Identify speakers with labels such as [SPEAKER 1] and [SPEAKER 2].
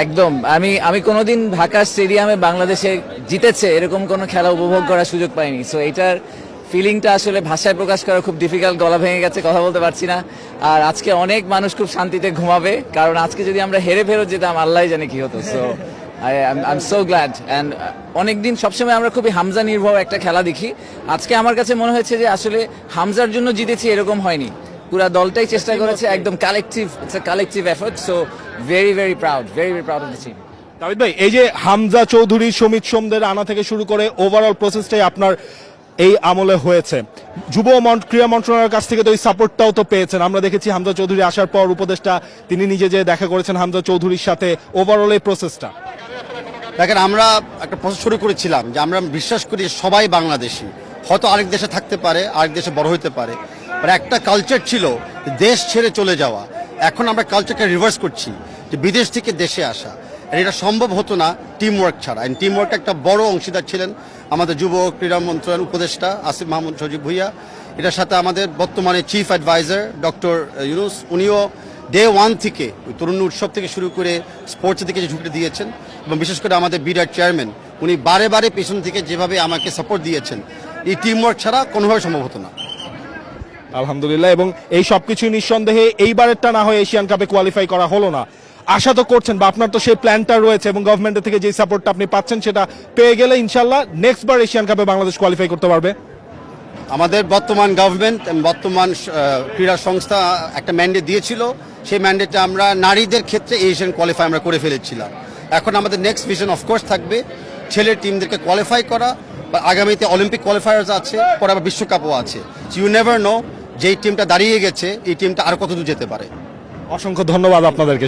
[SPEAKER 1] একদম। আমি আমি কোনোদিন ঢাকা স্টেডিয়ামে বাংলাদেশে জিতেছে এরকম কোনো খেলা উপভোগ করার সুযোগ পাইনি। সো এটার ফিলিংটা আসলে ভাষায় প্রকাশ করা খুব ডিফিকাল্ট গলা ভেঙে গেছে কথা বলতে পারছি না। আর আজকে অনেক মানুষ খুব শান্তিতে ঘুমাবে কারণ আজকে যদি আমরা হেরে ফেরত যেতাম আল্লাহ জানে কি হতো। So I I am so glad and অনেকদিন সবসময় আমরা খুবই হামজা নির্ভর একটা খেলা দেখি। আজকে আমার কাছে মনে হয়েছে যে আসলে হামজার জন্য জিতেছি এরকম হয়নি। পুরা দলটাই চেষ্টা করেছে একদম collective it's collective effort so very very proud very very proud of the team
[SPEAKER 2] দাবিদ ভাই এই যে হামজা চৌধুরী সমিত সোমদের আনা থেকে শুরু করে ওভারঅল প্রসেসটাই আপনার এই আমলে হয়েছে। যুব মন- ক্রীড়া মন্ত্রণালয়ের কাছ থেকে তো এই সাপোর্টটাও তো পেয়েছেন। আমরা দেখেছি হামজা চৌধুরী আসার পর উপদেষ্টা তিনি নিজে যে দেখা করেছেন হামজা চৌধুরীর সাথে ওভারঅল এই প্রসেসটা
[SPEAKER 3] দেখেন আমরা একটা প্রসেস শুরু করেছিলাম যে আমরা বিশ্বাস করি সবাই বাংলাদেশি। হয়তো আরেক দেশে থাকতে পারে আরেক দেশে বড় হতে পারে। আর একটা কালচার ছিল দেশ ছেড়ে চলে যাওয়া। এখন আমরা কালচারকে রিভার্স করছি। বিদেশ থেকে দেশে আসা, আর এটা সম্ভব হতো না টিম ওয়ার্ক ছাড়া টিম ওয়ার্ক একটা বড় অংশীদার ছিলেন আমাদের যুব ক্রীড়া মন্ত্রণালয়ের উপদেষ্টা আসিফ মাহমুদ সজিব ভুইয়া। এটার সাথে আমাদের বর্তমানে চিফ অ্যাডভাইজার ডক্টর ইউনুস, উনিও ডে ওয়ান থেকে ওই তরুণ উৎসব থেকে শুরু করে স্পোর্টসের দিকে যে ঝুঁকিটা দিয়েছেন এবং বিশেষ করে আমাদের বিরাট চেয়ারম্যান উনি বারে বারে পেছন থেকে যেভাবে আমাকে সাপোর্ট দিয়েছেন, এই টিম ওয়ার্ক ছাড়া কোনোভাবে সম্ভব হতো না।
[SPEAKER 2] আলহামদুলিল্লাহ, এবং এই সব সবকিছু নিঃসন্দেহে এইবারেরটা না হয়ে এশিয়ান কাপে কোয়ালিফাই করা হলো না। আশা তো করছেন বা আপনার তো সেই প্ল্যানটা রয়েছে এবং গভর্নমেন্টের থেকে যে সাপোর্টটা আপনি পাচ্ছেন সেটা পেয়ে গেলে ইনশাল্লাহ নেক্সট বার এশিয়ান কাপে বাংলাদেশ কোয়ালিফাই করতে পারবে।
[SPEAKER 3] আমাদের বর্তমান গভর্নমেন্ট বর্তমান ক্রীড়া সংস্থা একটা ম্যান্ডেট দিয়েছিল। সেই ম্যান্ডেটে আমরা নারীদের ক্ষেত্রে এশিয়ান কোয়ালিফাই আমরা করে ফেলেছিলাম। এখন আমাদের নেক্সট ভিশন অফকোর্স থাকবে ছেলের টিমদেরকে কোয়ালিফাই করা বা আগামীতে অলিম্পিক কোয়ালিফায়ার্স আছে পরে আবার বিশ্বকাপও আছে। ইউ নেভার নো যেই টিমটা দাঁড়িয়ে গেছে এই টিমটা আর কত দূর যেতে পারে।
[SPEAKER 2] অসংখ্য ধন্যবাদ আপনাদেরকে।